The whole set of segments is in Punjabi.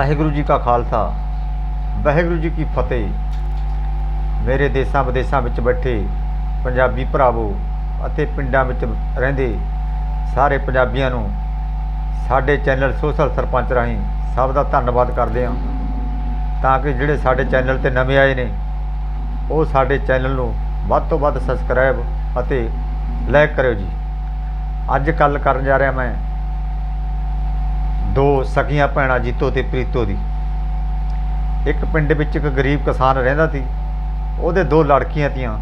ਵਾਹਿਗੁਰੂ ਜੀ ਕਾ ਖਾਲਸਾ, ਵਾਹਿਗੁਰੂ ਜੀ ਕੀ ਫਤਿਹ। ਮੇਰੇ ਦੇਸਾਂ ਵਿਦੇਸਾਂ ਵਿੱਚ ਬੈਠੇ ਪੰਜਾਬੀ ਭਰਾਵੋ ਅਤੇ ਪਿੰਡਾਂ ਵਿੱਚ ਰਹਿੰਦੇ ਸਾਰੇ ਪੰਜਾਬੀਆਂ ਨੂੰ ਸਾਡੇ ਚੈਨਲ ਸੋਸ਼ਲ ਸਰਪੰਚ ਰਾਹੀਂ ਸਭ ਦਾ ਧੰਨਵਾਦ ਕਰਦੇ ਹਾਂ। ਤਾਂ ਕਿ ਜਿਹੜੇ ਸਾਡੇ ਚੈਨਲ ਤੇ ਨਵੇਂ ਆਏ ਨੇ, ਉਹ ਸਾਡੇ ਚੈਨਲ ਨੂੰ ਵੱਧ ਤੋਂ ਵੱਧ ਸਬਸਕ੍ਰਾਈਬ ਅਤੇ ਲਾਈਕ ਕਰਿਓ ਜੀ। ਅੱਜ ਕੱਲ ਕਰਨ ਜਾ ਰਿਹਾ ਮੈਂ ਦੋ ਸਕੀਆਂ ਭੈਣਾਂ ਜੀਤੋ ਤੇ ਪ੍ਰੀਤੋ ਦੀ। ਇੱਕ ਪਿੰਡ ਵਿੱਚ ਇੱਕ ਗਰੀਬ ਕਿਸਾਨ ਰਹਿੰਦਾ ਸੀ। ਉਹਦੇ ਦੋ ਲੜਕੀਆਂ ਤੀਆਂ,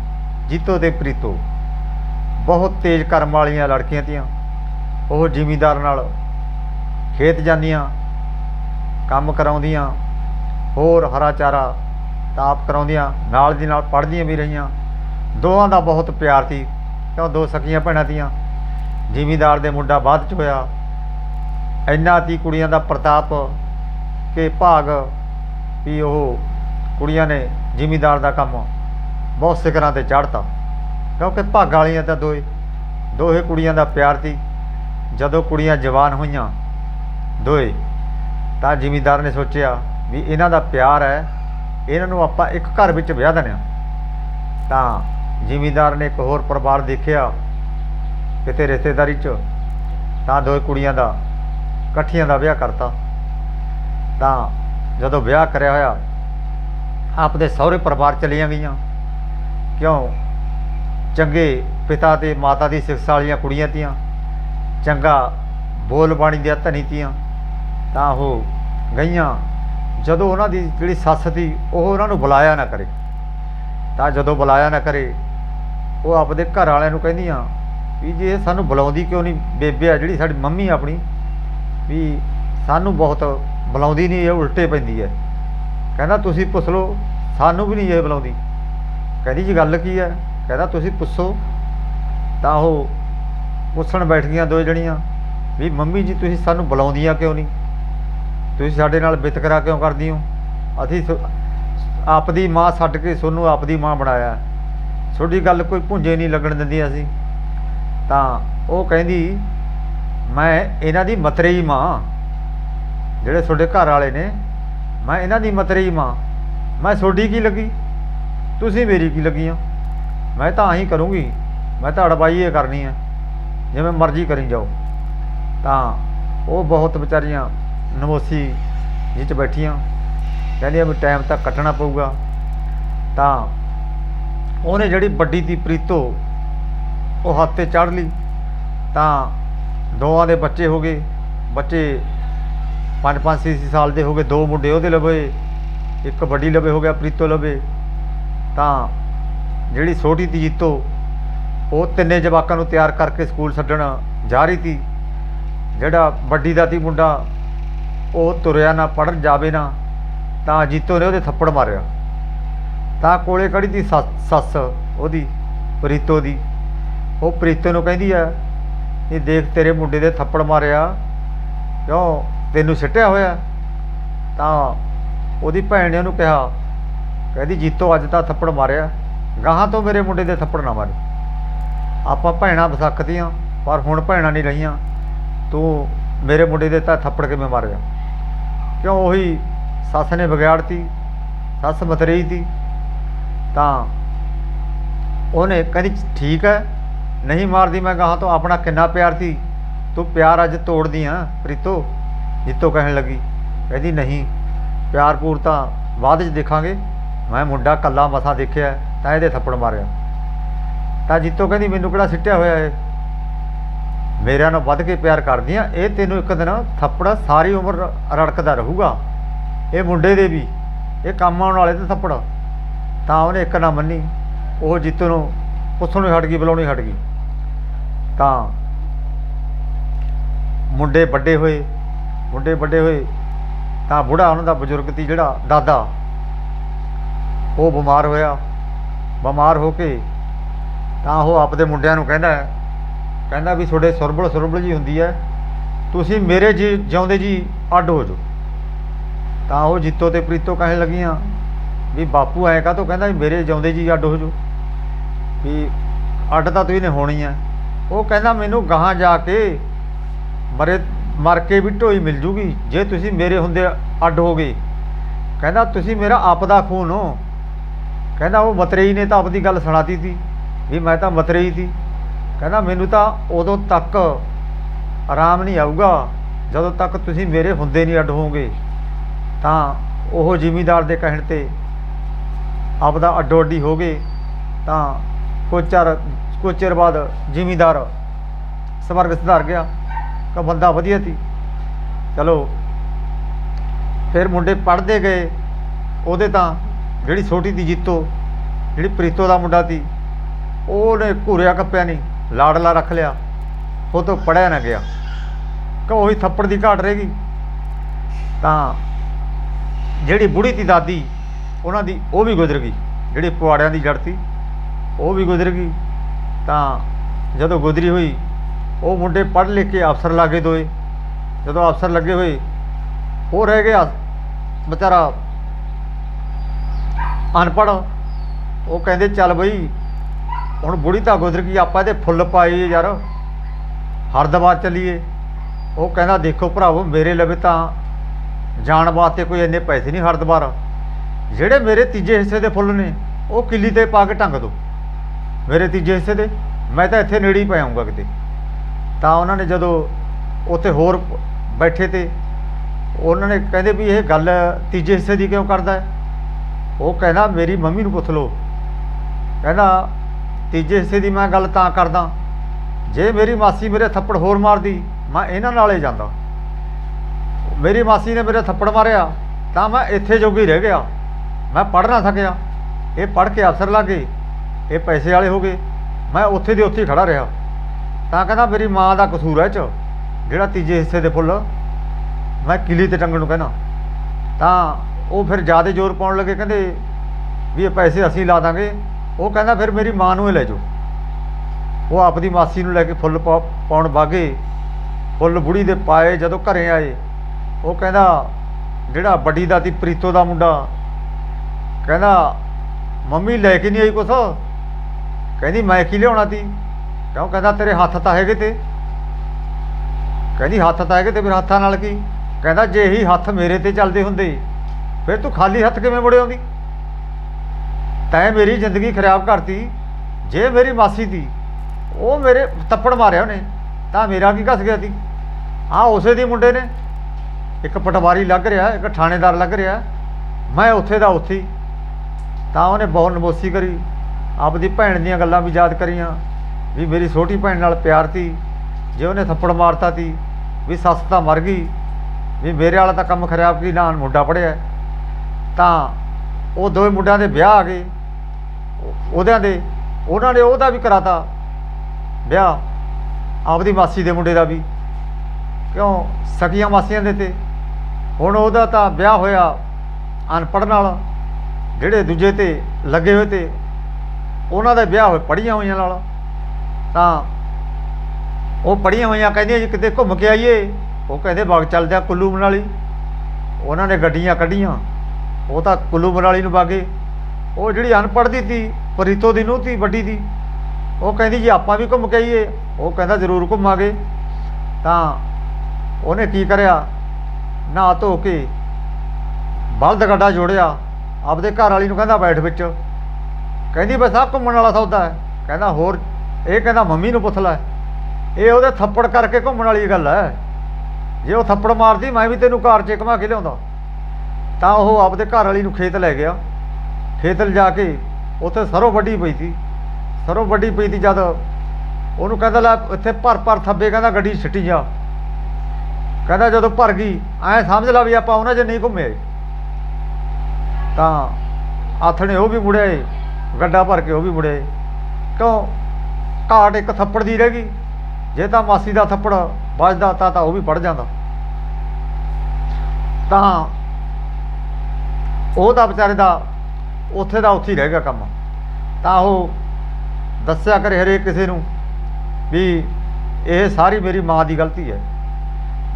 ਜੀਤੋ ਤੇ ਪ੍ਰੀਤੋ। ਬਹੁਤ ਤੇਜ਼ ਕਰਮ ਵਾਲੀਆਂ ਲੜਕੀਆਂ ਤੀਆਂ। ਉਹ ਜ਼ਿਮੀਂਦਾਰ ਨਾਲ ਖੇਤ ਜਾਂਦੀਆਂ, ਕੰਮ ਕਰਾਉਂਦੀਆਂ, ਹੋਰ ਹਰਾ ਚਾਰਾ ਤਾਪ ਕਰਾਉਂਦੀਆਂ, ਨਾਲ ਦੀ ਨਾਲ ਪੜ੍ਹਦੀਆਂ ਵੀ ਰਹੀਆਂ। ਦੋਵਾਂ ਦਾ ਬਹੁਤ ਪਿਆਰ ਸੀ। ਕਿਉਂ? ਦੋ ਸਕੀਆਂ ਭੈਣਾਂ ਤੀਆਂ। ਜ਼ਿਮੀਂਦਾਰ ਦੇ ਮੁੰਡਾ ਬਾਅਦ ਚ ਹੋਇਆ। ਇੰਨਾ ਤੀ ਕੁੜੀਆਂ ਦਾ ਪ੍ਰਤਾਪ ਕਿ ਭਾਗ ਵੀ ਉਹ ਕੁੜੀਆਂ ਨੇ ਜ਼ਿਮੀਦਾਰ ਦਾ ਕੰਮ ਬਹੁਤ ਸਿਖਰਾਂ ਤੇ ਚੜ੍ਹਤਾ। ਕਿਉਂਕਿ ਭਾਗ ਵਾਲੀਆਂ ਤਾਂ ਦੋਏ ਦੋਹੇ ਕੁੜੀਆਂ ਦਾ ਪਿਆਰ ਸੀ ਜਦੋਂ ਕੁੜੀਆਂ ਜਵਾਨ ਹੋਈਆਂ ਦੋਏ ਤਾਂ ਜ਼ਿਮੀਦਾਰ ਨੇ ਸੋਚਿਆ ਵੀ ਇਹਨਾਂ ਦਾ ਪਿਆਰ ਹੈ, ਇਹਨਾਂ ਨੂੰ ਆਪਾਂ ਇੱਕ ਘਰ ਵਿੱਚ ਵਿਆਹ ਦਿੰਦੇ ਹਾਂ। ਤਾਂ ਜ਼ਿਮੀਦਾਰ ਨੇ ਇੱਕ ਹੋਰ ਪਰਿਵਾਰ ਦੇਖਿਆ ਕਿਤੇ ਰਿਸ਼ਤੇਦਾਰੀ 'ਚ, ਤਾਂ ਦੋਏ ਕੁੜੀਆਂ ਦਾ ਇਕੱਠੀਆਂ ਦਾ ਵਿਆਹ ਕਰਤਾ। ਤਾਂ ਜਦੋਂ ਵਿਆਹ ਕਰਿਆ ਹੋਇਆ ਆਪਦੇ ਸਹੁਰੇ ਪਰਿਵਾਰ ਚਲੀਆਂ ਗਈਆਂ। ਕਿਉਂ? ਚੰਗੇ ਪਿਤਾ ਤੇ ਮਾਤਾ ਦੀ ਸਿੱਖਿਆ ਵਾਲੀਆਂ ਕੁੜੀਆਂ ਤੀਆਂ। ਚੰਗਾ ਬੋਲ ਬਾਣੀ ਦੀਆਂ ਧਨੀ ਤੀਆਂ। ਤਾਂ ਉਹ ਗਈਆਂ। ਜਦੋਂ ਉਹਨਾਂ ਦੀ ਜਿਹੜੀ ਸੱਸ ਸੀ, ਉਹ ਉਹਨਾਂ ਨੂੰ ਬੁਲਾਇਆ ਨਾ ਕਰੇ। ਤਾਂ ਜਦੋਂ ਬੁਲਾਇਆ ਨਾ ਕਰੇ, ਉਹ ਆਪਦੇ ਘਰ ਵਾਲਿਆਂ ਨੂੰ ਕਹਿੰਦੀਆਂ ਵੀ ਜੇ ਇਹ ਸਾਨੂੰ ਬੁਲਾਉਂਦੀ ਕਿਉਂ ਨਹੀਂ? ਬੇਬੇ ਆ ਜਿਹੜੀ ਸਾਡੀ ਮੰਮੀ ਆਪਣੀ। ਵੀ ਸਾਨੂੰ ਬਹੁਤ ਬੁਲਾਉਂਦੀ ਨਹੀਂ, ਇਹ ਉਲਟੇ ਪੈਂਦੀ ਹੈ। ਕਹਿੰਦਾ, ਤੁਸੀਂ ਪੁੱਛ ਲਓ, ਸਾਨੂੰ ਵੀ ਨਹੀਂ ਇਹ ਬੁਲਾਉਂਦੀ। ਕਹਿੰਦੀ, ਜੀ, ਗੱਲ ਕੀ ਹੈ? ਕਹਿੰਦਾ, ਤੁਸੀਂ ਪੁੱਛੋ। ਤਾਂ ਉਹ ਪੁੱਛਣ ਬੈਠ ਗਈਆਂ ਦੋ ਜਣੀਆਂ, ਵੀ ਮੰਮੀ ਜੀ, ਤੁਸੀਂ ਸਾਨੂੰ ਬੁਲਾਉਂਦੀਆਂ ਕਿਉਂ ਨਹੀਂ? ਤੁਸੀਂ ਸਾਡੇ ਨਾਲ ਵਿਤਕਰਾ ਕਿਉਂ ਕਰਦੀ ਹੋ? ਅਸੀਂ ਸੋ- ਆਪਦੀ ਮਾਂ ਛੱਡ ਕੇ ਤੁਹਾਨੂੰ ਆਪਦੀ ਮਾਂ ਬਣਾਇਆ। ਤੁਹਾਡੀ ਗੱਲ ਕੋਈ ਭੁੰਜੇ ਨਹੀਂ ਲੱਗਣ ਦਿੰਦੀ ਅਸੀਂ ਤਾਂ ਉਹ ਕਹਿੰਦੀ ਮੈਂ ਇਹਨਾਂ ਦੀ ਮਤਰੇਈ ਮਾਂ। ਜਿਹੜੇ ਤੁਹਾਡੇ ਘਰ ਵਾਲੇ ਨੇ, ਮੈਂ ਇਹਨਾਂ ਦੀ ਮਤਰੇਈ ਮਾਂ। ਮੈਂ ਤੁਹਾਡੀ ਕੀ ਲੱਗੀ? ਤੁਸੀਂ ਮੇਰੀ ਕੀ ਲੱਗੀਆਂ? ਮੈਂ ਤਾਂ ਆਹੀ ਕਰੂੰਗੀ। ਮੈਂ ਤਾਂ ਅੜਬਾਈ ਇਹ ਕਰਨੀ ਹੈ ਜਿਵੇਂ ਮਰਜ਼ੀ ਕਰੀ ਜਾਓ। ਤਾਂ ਉਹ ਬਹੁਤ ਵਿਚਾਰੀਆਂ ਨਮੋਸੀ ਜਿਹ 'ਚ ਬੈਠੀਆਂ। ਕਹਿੰਦੀਆਂ ਵੀ ਟਾਈਮ ਤਾਂ ਕੱਟਣਾ ਪਊਗਾ। ਤਾਂ ਉਹਨੇ ਜਿਹੜੀ ਵੱਡੀ ਦੀ ਪ੍ਰੀਤੋ ਉਹ ਹੱਥ ਤੇ ਚੜ੍ਹ ਲਈ। ਤਾਂ ਦੋਵਾਂ ਦੇ ਬੱਚੇ ਹੋ ਗਏ। ਬੱਚੇ ਪੰਜ ਪੰਜ ਛੇ ਛੇ ਸਾਲ ਦੇ ਹੋ ਗਏ। ਦੋ ਮੁੰਡੇ ਉਹਦੇ ਲਵੇ, ਇੱਕ ਵੱਡੀ ਲਵੇ ਹੋ ਗਿਆ, ਪ੍ਰੀਤੋ ਲਵੇ। ਤਾਂ ਜਿਹੜੀ ਛੋਟੀ ਤੀ ਜੀਤੋ ਉਹ ਤਿੰਨੇ ਜਵਾਕਾਂ ਨੂੰ ਤਿਆਰ ਕਰਕੇ ਸਕੂਲ ਛੱਡਣ ਜਾ ਰਹੀ ਤੀ ਜਿਹੜਾ ਵੱਡੀ ਦਾ ਤੀ ਮੁੰਡਾ ਉਹ ਤੁਰਿਆ ਨਾ ਪੜਨ ਜਾਵੇ ਨਾ, ਤਾਂ ਜੀਤੋ ਨੇ ਉਹਦੇ ਥੱਪੜ ਮਾਰਿਆ। ਤਾਂ ਕੋਲੇ ਖੜੀ ਤੀ ਸੱਸ ਸੱਸ ਉਹਦੀ, ਪ੍ਰੀਤੋ ਦੀ। ਉਹ ਪ੍ਰੀਤੋ ਨੂੰ ਕਹਿੰਦੀ ਆ ਇਹ ਦੇਖ ਤੇਰੇ ਮੁੰਡੇ ਦੇ ਥੱਪੜ ਮਾਰਿਆ। ਕਿਉਂ? ਤੈਨੂੰ ਸਿੱਟਿਆ ਹੋਇਆ? ਤਾਂ ਉਹਦੀ ਭੈਣ ਨੇ ਉਹਨੂੰ ਕਿਹਾ, ਕਹਿੰਦੀ ਜੀਤੋ ਅੱਜ ਤਾਂ ਥੱਪੜ ਮਾਰਿਆ। ਗਾਹਾਂ ਤੋਂ ਮੇਰੇ ਮੁੰਡੇ ਦੇ ਥੱਪੜ ਨਾ ਮਾਰੀ। ਆਪਾਂ ਭੈਣਾਂ ਵਸਖਦੀਆਂ ਪਰ ਹੁਣ ਭੈਣਾਂ ਨਹੀਂ ਰਹੀਆਂ। ਤੂੰ ਮੇਰੇ ਮੁੰਡੇ ਦੇ ਤਾਂ ਥੱਪੜ ਕਿਵੇਂ ਮਾਰਿਆ ਕਿਉਂ ਉਹੀ ਸੱਸ ਨੇ ਵਿਗਾੜਤੀ, ਸੱਸ ਮਤਰੇਈ ਤੀ? ਤਾਂ ਉਹਨੇ ਕਹਿੰਦੀ ਠੀਕ ਹੈ ਨਹੀਂ ਮਾਰਦੀ, ਮੈਂ ਗਾਹਾਂ ਤੋਂ ਆਪਣਾ ਕਿੰਨਾ ਪਿਆਰ ਸੀ? ਤੂੰ ਪਿਆਰ ਅੱਜ ਤੋੜਦੀ ਆ, ਪ੍ਰੀਤੋ। ਜਿੱਤੋ ਕਹਿਣ ਲੱਗੀ, ਕਹਿੰਦੀ, ਨਹੀਂ, ਪਿਆਰ ਪੂਰ ਤਾਂ ਬਾਅਦ ਵਿੱਚ ਦੇਖਾਂਗੇ। ਮੈਂ ਮੁੰਡਾ ਕੱਲਾ ਮਸਾ ਦੇਖਿਆ, ਤਾਂ ਇਹਦੇ ਥੱਪੜ ਮਾਰਿਆ। ਤਾਂ ਜਿੱਤੋ ਕਹਿੰਦੀ, ਮੈਨੂੰ ਕਿਹੜਾ ਸਿੱਟਿਆ ਹੋਇਆ ਏ ਮੇਰਿਆਂ ਨੂੰ ਵੱਧ ਕੇ ਪਿਆਰ ਕਰਦੀ ਆ। ਇਹ ਤੈਨੂੰ ਇੱਕ ਦਿਨ ਥੱਪੜ ਸਾਰੀ ਉਮਰ ਰੜਕਦਾ ਰਹੂਗਾ। ਇਹ ਮੁੰਡੇ ਦੇ ਵੀ, ਇਹ ਕੰਮ ਆਉਣ ਵਾਲੇ ਤੇ ਥੱਪੜ। ਤਾਂ ਉਹਨੇ ਇੱਕ ਨਾ ਮੰਨੀ, ਉਹ ਜਿੱਤੋ ਨੂੰ, ਪੁੱਛਣੋਂ ਨੂੰ ਹਟ ਗਈ, ਬੁਲਾਉਣੀ ਹਟ ਗਈ। ਤਾਂ ਮੁੰਡੇ ਵੱਡੇ ਹੋਏ, ਮੁੰਡੇ ਵੱਡੇ ਹੋਏ, ਤਾਂ ਬੁੜਾ ਉਹਨਾਂ ਦਾ ਬਜ਼ੁਰਗ ਸੀ ਜਿਹੜਾ ਦਾਦਾ। ਉਹ ਬਿਮਾਰ ਹੋਇਆ, ਬਿਮਾਰ ਹੋ ਕੇ ਤਾਂ ਉਹ ਆਪਦੇ ਮੁੰਡਿਆਂ ਨੂੰ ਕਹਿੰਦਾ ਕਹਿੰਦਾ ਵੀ ਤੁਹਾਡੇ ਸੁਰਬਲ ਸੁਰਬਲ ਜੀ ਹੁੰਦੀ ਹੈ, ਤੁਸੀਂ ਮੇਰੇ ਜੀ ਜਿਉਂਦੇ ਜੀ ਅੱਡ ਹੋ ਜਾਓ। ਤਾਂ ਉਹ ਜਿੱਤੋ ਤੇ ਪ੍ਰੀਤੋ ਕਹਿਣ ਲੱਗੀਆਂ ਵੀ ਬਾਪੂ ਐਂ ਕਾਹਤੋਂ ਕਹਿੰਦਾ ਮੇਰੇ ਜਿਉਂਦੇ ਜੀ ਅੱਡ ਹੋ ਜਾਓ, ਵੀ ਅੱਡ ਤਾਂ ਤੁਸੀਂ ਨੇ ਹੋਣੀ ਆ ਉਹ ਕਹਿੰਦਾ ਮੈਨੂੰ ਗਾਹਾਂ ਜਾ ਕੇ ਮਰੇ, ਮਰ ਕੇ ਵੀ ਢੋਈ ਮਿਲ ਜੂਗੀ, ਜੇ ਤੁਸੀਂ ਮੇਰੇ ਹੁੰਦੇ ਅੱਡ ਹੋ ਗਏ। ਕਹਿੰਦਾ, ਤੁਸੀਂ ਮੇਰਾ ਆਪ ਦਾ ਖੂਨ ਹੋ। ਕਹਿੰਦਾ, ਉਹ ਮਤਰੇਈ ਨੇ ਤਾਂ ਆਪਦੀ ਗੱਲ ਸੁਣਾਤੀ ਸੀ, ਵੀ ਮੈਂ ਤਾਂ ਮਤਰੇਈ ਸੀ। ਕਹਿੰਦਾ, ਮੈਨੂੰ ਤਾਂ ਉਦੋਂ ਤੱਕ ਆਰਾਮ ਨਹੀਂ ਆਊਗਾ, ਜਦੋਂ ਤੱਕ ਤੁਸੀਂ ਮੇਰੇ ਹੁੰਦੇ ਨਹੀਂ ਅੱਡ ਹੋਵੋਗੇ। ਤਾਂ ਉਹ ਜ਼ਿਮੀਂਦਾਰ ਦੇ ਕਹਿਣ ਤੇ ਆਪਦਾ ਅੱਡੋ ਅੱਡੀ ਹੋ ਗਏ, ਤਾਂ ਕੁਝ ਚਿਰ ਕੁਝ ਚਿਰ ਬਾਅਦ ਜ਼ਿਮੀਦਾਰ ਸਵਰਗ ਸੁਧਾਰ ਗਿਆ ਕਿ ਬੰਦਾ ਵਧੀਆ ਸੀ। ਚਲੋ, ਫਿਰ ਮੁੰਡੇ ਪੜ੍ਹਦੇ ਗਏ, ਉਹਦੇ ਤਾਂ ਜਿਹੜੀ ਛੋਟੀ ਦੀ ਜੀਤੋ, ਜਿਹੜੀ ਪ੍ਰੀਤੋ ਦਾ ਮੁੰਡਾ ਸੀ, ਉਹਨੇ ਘੂਰਿਆ ਕੱਪਿਆ ਨਹੀਂ ਲਾੜਲਾ ਰੱਖ ਲਿਆ, ਉਹ ਤੋਂ ਪੜਿਆ ਨਾ ਗਿਆ। ਕਿ ਉਹੀ ਥੱਪੜ ਦੀ ਘਾਟ ਰਹੇਗੀ ਤਾਂ ਜਿਹੜੀ ਬੁੜੀ ਤੀ ਦਾਦੀ, ਉਹਨਾਂ ਦੀ ਉਹ ਵੀ ਗੁਜ਼ਰ ਗਈ, ਜਿਹੜੀ ਪੁਆੜਿਆਂ ਦੀ ਜੜ ਸੀ, ਉਹ ਵੀ ਗੁਜ਼ਰ ਗਈ। ਤਾਂ ਜਦੋਂ ਗੁਜ਼ਰੀ ਹੋਈ, ਉਹ ਮੁੰਡੇ ਪੜ੍ਹ ਲਿਖ ਕੇ ਅਫਸਰ ਲਾਗੇ ਦੋਏ। ਜਦੋਂ ਅਫਸਰ ਲੱਗੇ ਹੋਏ, ਉਹ ਰਹਿ ਗਿਆ ਵਿਚਾਰਾ ਅਨਪੜ੍ਹ। ਉਹ ਕਹਿੰਦੇ, ਚੱਲ ਬਈ, ਹੁਣ ਬੁੜੀ ਤਾਂ ਗੁਜ਼ਰ ਗਈ, ਆਪਾਂ ਇਹਦੇ ਫੁੱਲ ਪਾਏ ਯਾਰ। ਹਰਦਵਾਰ ਚੱਲੀਏ। ਉਹ ਕਹਿੰਦਾ, ਦੇਖੋ ਭਰਾਵੋ, ਮੇਰੇ ਲਵੇ ਤਾਂ ਜਾਣ ਵਾਸਤੇ ਕੋਈ ਇੰਨੇ ਪੈਸੇ ਨਹੀਂ ਹਰਦਵਾਰ ਜਿਹੜੇ ਮੇਰੇ ਤੀਜੇ ਹਿੱਸੇ ਦੇ ਫੁੱਲ ਨੇ, ਉਹ ਕਿੱਲੀ ਤੇ ਪਾ ਕੇ ਟੰਗ ਦੋ। ਮੇਰੇ ਤੀਜੇ ਹਿੱਸੇ ਦੇ ਮੈਂ ਤਾਂ ਇੱਥੇ ਨੇੜੇ ਹੀ ਪੈ ਆਊਂਗਾ ਕਿਤੇ। ਤਾਂ ਉਹਨਾਂ ਨੇ ਜਦੋਂ ਉੱਥੇ ਹੋਰ ਬੈਠੇ ਤੇ, ਉਹਨਾਂ ਨੇ ਕਹਿੰਦੇ ਵੀ ਇਹ ਗੱਲ ਤੀਜੇ ਹਿੱਸੇ ਦੀ ਕਿਉਂ ਕਰਦਾ ਉਹ ਕਹਿੰਦਾ, ਮੇਰੀ ਮੰਮੀ ਨੂੰ ਪੁੱਛ ਲਓ। ਕਹਿੰਦਾ, ਤੀਜੇ ਹਿੱਸੇ ਦੀ ਮੈਂ ਗੱਲ ਤਾਂ ਕਰਦਾ। ਜੇ ਮੇਰੀ ਮਾਸੀ ਮੇਰੇ ਥੱਪੜ ਹੋਰ ਮਾਰਦੀ, ਮੈਂ ਇਹਨਾਂ ਨਾਲ ਹੀ ਜਾਂਦਾ। ਮੇਰੀ ਮਾਸੀ ਨੇ ਮੇਰੇ ਥੱਪੜ ਮਾਰਿਆ, ਤਾਂ ਮੈਂ ਇੱਥੇ ਜੋਗੀ ਰਹਿ ਗਿਆ। ਮੈਂ ਪੜ੍ਹ ਨਾ ਸਕਿਆ। ਇਹ ਪੜ੍ਹ ਕੇ ਅਫਸਰ ਲੱਗੇ ਇਹ ਪੈਸੇ ਵਾਲੇ ਹੋ ਗਏ। ਮੈਂ ਉੱਥੇ ਦੇ ਉੱਥੇ ਹੀ ਖੜਾ ਰਿਹਾ। ਤਾਂ ਕਹਿੰਦਾ ਮੇਰੀ ਮਾਂ ਦਾ ਕਸੂਰ ਹੈ 'ਚ, ਜਿਹੜਾ ਤੀਜੇ ਹਿੱਸੇ ਦੇ ਫੁੱਲ। ਮੈਂ ਕਿਲੀ ਤੇ ਟੰਗਣ ਨੂੰ ਕਹਿੰਦਾ ਤਾਂ ਉਹ ਫਿਰ ਜ਼ਿਆਦਾ ਜ਼ੋਰ ਪਾਉਣ ਲੱਗੇ, ਕਹਿੰਦੇ ਵੀ ਇਹ ਪੈਸੇ ਅਸੀਂ ਲਾ ਦਾਂਗੇ। ਉਹ ਕਹਿੰਦਾ ਫਿਰ ਮੇਰੀ ਮਾਂ ਨੂੰ ਹੀ ਲੈ ਜਾਓ। ਉਹ ਆਪਦੀ ਮਾਸੀ ਨੂੰ ਲੈ ਕੇ ਫੁੱਲ ਪਾ- ਪਾਉਣ ਬਾਗੇ ਫੁੱਲ ਬੁੜੀ ਦੇ ਪਾਏ ਜਦੋਂ ਘਰੇ ਆਏ। ਉਹ ਕਹਿੰਦਾ, ਜਿਹੜਾ ਵੱਡੀ ਦਾ ਤੀ ਪ੍ਰੀਤੋ ਦਾ ਮੁੰਡਾ। ਕਹਿੰਦਾ, ਮੰਮੀ ਲੈ ਕੇ ਨਹੀਂ ਆਈ ਕੁਛ? ਕਹਿੰਦੀ, ਮੈਂ ਕੀ ਲਿਆਉਣਾ ਤੀ? ਕਿਉਂ ਕਹਿੰਦਾ, ਤੇਰੇ ਹੱਥ ਤਾਂ ਹੈਗੇ ਤੇ। ਕਹਿੰਦੀ, ਹੱਥ ਤਾਂ ਹੈਗੇ ਤੇ, ਫਿਰ ਹੱਥਾਂ ਨਾਲ ਕੀ? ਕਹਿੰਦਾ, ਜੇ ਹੀ ਹੱਥ ਮੇਰੇ ਤੇ ਚੱਲਦੇ ਹੁੰਦੇ, ਫਿਰ ਤੂੰ ਖਾਲੀ ਹੱਥ ਕਿਵੇਂ ਮੁੜੇ ਆਉਂਦੀ? ਤੈਂ ਮੇਰੀ ਜ਼ਿੰਦਗੀ ਖਰਾਬ ਕਰਤੀ। ਜੇ ਮੇਰੀ ਮਾਸੀ ਦੀ ਉਹ ਮੇਰੇ ਤੱਪੜ ਮਾਰਿਆ ਉਹਨੇ, ਤਾਂ ਮੇਰਾ ਕੀ ਘਸ ਗਿਆ ਸੀ ਆ ਉਸੇ ਦੀ ਮੁੰਡੇ ਨੇ। ਇੱਕ ਪਟਵਾਰੀ ਲੱਗ ਰਿਹਾ, ਇੱਕ ਥਾਣੇਦਾਰ ਲੱਗ ਰਿਹਾ। ਮੈਂ ਉੱਥੇ ਦਾ ਉੱਥੇ ਤਾਂ ਉਹਨੇ ਬਹੁਤ ਨਮੋਸੀ ਕਰੀ। ਆਪਦੀ ਭੈਣ ਦੀਆਂ ਗੱਲਾਂ ਵੀ ਯਾਦ ਕਰੀਆਂ, ਵੀ ਮੇਰੀ ਛੋਟੀ ਭੈਣ ਨਾਲ ਪਿਆਰ ਤੀ ਜੇ ਉਹਨੇ ਥੱਪੜ ਮਾਰਤਾ ਤੀ ਵੀ ਸੱਸ ਤਾਂ ਮਰ ਗਈ, ਵੀ ਮੇਰੇ ਵਾਲਾ ਤਾਂ ਕੰਮ ਖਰਾਬ ਕੀ ਨਾ ਮੁੰਡਾ ਪੜਿਆ ਤਾਂ ਉਹ ਦੋਵੇਂ ਮੁੰਡਿਆਂ ਦੇ ਵਿਆਹ ਆ ਗਏ। ਉਹਦਿਆਂ ਦੇ, ਉਹਨਾਂ ਨੇ ਉਹਦਾ ਵੀ ਕਰਾਤਾ ਵਿਆਹ, ਆਪਦੀ ਮਾਸੀ ਦੇ ਮੁੰਡੇ ਦਾ ਵੀ। ਕਿਉਂ? ਸਕੀਆਂ ਮਾਸੀਆਂ ਦੇ ਤੇ। ਹੁਣ ਉਹਦਾ ਤਾਂ ਵਿਆਹ ਹੋਇਆ ਅਨਪੜ੍ਹ ਨਾਲ, ਜਿਹੜੇ ਦੂਜੇ ਤੇ ਲੱਗੇ ਹੋਏ ਤੇ। ਉਹਨਾਂ ਦੇ ਵਿਆਹ ਹੋਏ ਪੜੀਆਂ ਹੋਈਆਂ ਨਾਲ ਤਾਂ ਉਹ ਪੜੀਆਂ ਹੋਈਆਂ ਕਹਿੰਦੀਆਂ ਜੀ, ਕਿਤੇ ਘੁੰਮ ਕੇ ਆਈਏ। ਉਹ ਕਹਿੰਦੇ, ਬਾਗ ਚੱਲਦੇ ਆ ਕੁੱਲੂ ਮਨਾਲੀ। ਉਹਨਾਂ ਨੇ ਗੱਡੀਆਂ ਕੱਢੀਆਂ। ਉਹ ਤਾਂ ਕੁੱਲੂ ਮਨਾਲੀ ਨੂੰ ਬਾਗੇ। ਉਹ ਜਿਹੜੀ ਅਨਪੜ੍ਹ ਦੀ ਤੀ ਪ੍ਰੀਤੋ ਦੀ ਨੂੰਹ ਤੀ ਵੱਡੀ ਦੀ, ਉਹ ਕਹਿੰਦੀ ਜੀ, ਆਪਾਂ ਵੀ ਘੁੰਮ ਕੇ ਆਈਏ। ਉਹ ਕਹਿੰਦਾ, ਜ਼ਰੂਰ ਘੁੰਮਾਂਗੇ। ਤਾਂ ਉਹਨੇ ਕੀ ਕਰਿਆ? ਨਹਾ ਧੋ ਕੇ ਬਲਦ ਗੱਡਾ ਜੋੜਿਆ। ਆਪਦੇ ਘਰ ਵਾਲੀ ਨੂੰ ਕਹਿੰਦਾ, ਬੈਠ ਵਿੱਚ। ਕਹਿੰਦੀ ਬਸ ਆ ਘੁੰਮਣ ਵਾਲਾ ਸੌਦਾ ਹੈ। ਕਹਿੰਦਾ, ਹੋਰ, ਇਹ ਕਹਿੰਦਾ, ਮੰਮੀ ਨੂੰ ਪੁੱਛ ਲੈ। ਇਹ ਉਹਦੇ ਥੱਪੜ ਕਰਕੇ ਘੁੰਮਣ ਵਾਲੀ ਗੱਲ ਹੈ। ਜੇ ਉਹ ਥੱਪੜ ਮਾਰਦੀ, ਮੈਂ ਵੀ ਤੈਨੂੰ ਘਰ 'ਚ ਘੁਮਾ ਕੇ ਲਿਆਉਂਦਾ। ਤਾਂ ਉਹ ਆਪਦੇ ਘਰ ਵਾਲੀ ਨੂੰ ਖੇਤ ਲੈ ਗਿਆ। ਖੇਤ ਲਿਜਾ ਕੇ ਉੱਥੇ ਸਰੋਂ ਵੱਡੀ ਪਈ ਸੀ। ਸਰੋਂ ਵੱਡੀ ਪਈ ਸੀ ਜਦ ਉਹਨੂੰ ਕਹਿੰਦਾ, ਲੈ, ਇੱਥੇ ਭਰ ਭਰ ਥੱਬੇ, ਕਹਿੰਦਾ, ਗੱਡੀ ਛਿੱਟੀ ਜਾ। ਕਹਿੰਦਾ, ਜਦੋਂ ਭਰ ਗਈ, ਐ ਸਮਝ ਲਾ ਵੀ ਆਪਾਂ ਉਹਨਾਂ 'ਚ ਨਹੀਂ ਘੁੰਮੇ। ਤਾਂ ਆਥਣੇ ਉਹ ਵੀ ਮੁੜਿਆ ਏ। ਗੱਡਾ ਭਰ ਕੇ ਉਹ ਵੀ ਮੁੜੇ। ਕਿਉਂ? ਘਾਟ ਇੱਕ ਥੱਪੜ ਦੀ ਰਹਿ ਗਈ। ਜੇ ਤਾਂ ਮਾਸੀ ਦਾ ਥੱਪੜ ਵੱਜਦਾ ਤਾਂ ਤਾਂ ਉਹ ਵੀ ਪੜ ਜਾਂਦਾ। ਤਾਂ ਉਹ ਤਾਂ ਵਿਚਾਰੇ ਦਾ ਉੱਥੇ ਦਾ ਉੱਥੇ ਹੀ ਰਹਿ ਗਿਆ ਕੰਮ। ਤਾਂ ਉਹ ਦੱਸਿਆ ਕਰੇ ਹਰੇਕ ਕਿਸੇ ਨੂੰ ਵੀ ਇਹ ਸਾਰੀ ਮੇਰੀ ਮਾਂ ਦੀ ਗਲਤੀ ਹੈ।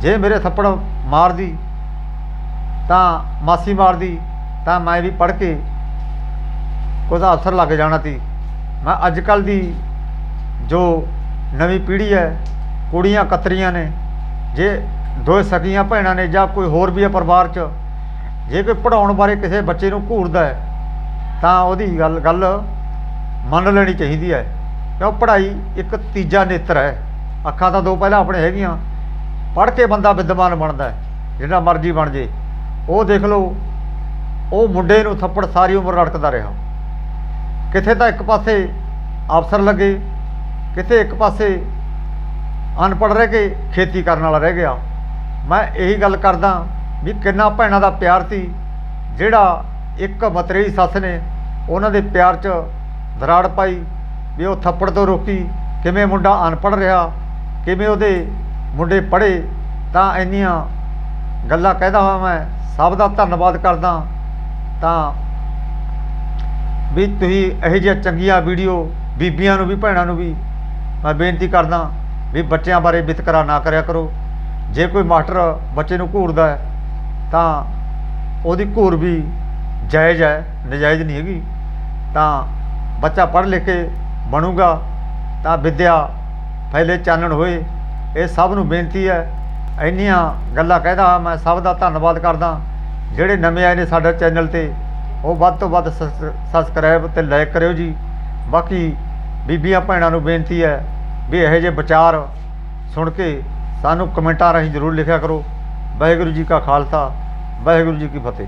ਜੇ ਮੇਰੇ ਥੱਪੜ ਮਾਰਦੀ, ਤਾਂ ਮਾਸੀ ਮਾਰਦੀ, ਤਾਂ ਮੈਂ ਵੀ ਪੜ ਕੇ ਉਹਦਾ ਅਫਸਰ ਲੱਗ ਜਾਣਾ ਸੀ ਮੈਂ ਅੱਜ ਕੱਲ ਦੀ ਜੋ ਨਵੀਂ ਪੀੜ੍ਹੀ ਹੈ, ਕੁੜੀਆਂ ਕਤਰੀਆਂ ਨੇ, ਜੇ ਦੋ ਸਕੀਆਂ ਭੈਣਾਂ ਨੇ ਜਾਂ ਕੋਈ ਹੋਰ ਵੀ ਹੈ ਪਰਿਵਾਰ 'ਚ, ਜੇ ਕੋਈ ਪੜਾਉਣ ਬਾਰੇ ਕਿਸੇ ਬੱਚੇ ਨੂੰ ਘੂਰਦਾ ਹੈ, ਤਾਂ ਉਹਦੀ ਗੱਲ ਗੱਲ ਮੰਨ ਲੈਣੀ ਚਾਹੀਦੀ ਹੈ। ਕਿਉਂ? ਪੜ੍ਹਾਈ ਇੱਕ ਤੀਜਾ ਨੇਤਰ ਹੈ। ਅੱਖਾਂ ਤਾਂ ਦੋ ਪਹਿਲਾਂ ਆਪਣੇ ਹੈਗੀਆਂ। ਪੜ੍ਹ ਕੇ ਬੰਦਾ ਵਿਦਵਾਨ ਬਣਦਾ ਹੈ, ਜਿੰਨਾ ਮਰਜ਼ੀ ਬਣ ਜੇ। ਉਹ ਦੇਖ ਲਓ, ਉਹ ਮੁੰਡੇ ਨੂੰ ਥੱਪੜ ਸਾਰੀ ਉਮਰ ਰੜਕਦਾ ਰਿਹਾ। ਕਿਥੇ ਤਾਂ ਇੱਕ ਪਾਸੇ ਅਫਸਰ ਲੱਗੇ ਕਿਤੇ ਇੱਕ ਪਾਸੇ ਅਨਪੜ੍ਹ ਰਹਿ ਕੇ ਖੇਤੀ ਕਰਨ ਵਾਲਾ ਰਹਿ ਗਿਆ। ਮੈਂ ਇਹੀ ਗੱਲ ਕਰਦਾ ਵੀ ਕਿੰਨਾ ਭੈਣਾਂ ਦਾ ਪਿਆਰ ਸੀ, ਜਿਹੜਾ ਇੱਕ ਮਤਰੇਈ ਸੱਸ ਨੇ ਉਹਨਾਂ ਦੇ ਪਿਆਰ 'ਚ ਦਰਾੜ ਪਾਈ, ਵੀ ਉਹ ਥੱਪੜ ਤੋਂ ਰੋਕੀ, ਕਿਵੇਂ ਮੁੰਡਾ ਅਨਪੜ੍ਹ ਰਿਹਾ, ਕਿਵੇਂ ਉਹਦੇ ਮੁੰਡੇ ਪੜ੍ਹੇ, ਤਾਂ ਇੰਨੀਆਂ ਗੱਲਾਂ ਕਹਿਦਾ ਹਾਂ ਮੈਂ। ਸਭ ਦਾ ਧੰਨਵਾਦ ਕਰਦਾ, ਤਾਂ ਵੀ ਤੁਸੀਂ ਇਹੋ ਜਿਹੀਆਂ ਚੰਗੀਆਂ ਵੀਡੀਓ ਬੀਬੀਆਂ ਨੂੰ ਵੀ, ਭੈਣਾਂ ਨੂੰ ਵੀ ਮੈਂ ਬੇਨਤੀ ਕਰਦਾ ਵੀ ਬੱਚਿਆਂ ਬਾਰੇ ਵਿਤਕਰਾ ਨਾ ਕਰਿਆ ਕਰੋ। ਜੇ ਕੋਈ ਮਾਸਟਰ ਬੱਚੇ ਨੂੰ ਘੂਰਦਾ ਹੈ, ਤਾਂ ਉਹਦੀ ਘੂਰ ਵੀ ਜਾਇਜ਼ ਹੈ, ਨਜਾਇਜ਼ ਨਹੀਂ ਹੈਗੀ। ਤਾਂ ਬੱਚਾ ਪੜ੍ਹ ਲਿਖ ਕੇ ਬਣੂਗਾ, ਤਾਂ ਵਿਦਿਆ ਫੈਲੇ ਚਾਨਣ ਹੋਏ, ਇਹ ਸਭ ਨੂੰ ਬੇਨਤੀ ਹੈ। ਇੰਨੀਆਂ ਗੱਲਾਂ ਕਹਿਦਾ ਹਾਂ ਮੈਂ, ਸਭ ਦਾ ਧੰਨਵਾਦ ਕਰਦਾ। ਜਿਹੜੇ ਨਵੇਂ ਆਏ ਨੇ ਸਾਡੇ ਚੈਨਲ ਤੇ ਉਹ ਵੱਧ ਤੋਂ ਵੱਧ ਸਬਸ- ਸਬਸਕ੍ਰਾਈਬ ਤੇ ਲਾਈਕ ਕਰਿਓ ਜੀ। ਬਾਕੀ ਬੀਬੀਆਂ ਭੈਣਾਂ ਨੂੰ ਬੇਨਤੀ ਹੈ ਵੀ ਇਹੋ ਜਿਹੇ ਵਿਚਾਰ ਸੁਣ ਕੇ ਸਾਨੂੰ ਕਮੈਂਟਾਂ ਰਾਹੀਂ ਜ਼ਰੂਰ ਲਿਖਿਆ ਕਰੋ। ਵਾਹਿਗੁਰੂ ਜੀ ਕਾ ਖਾਲਸਾ, ਵਾਹਿਗੁਰੂ ਜੀ ਕੀ ਫਤਿਹ।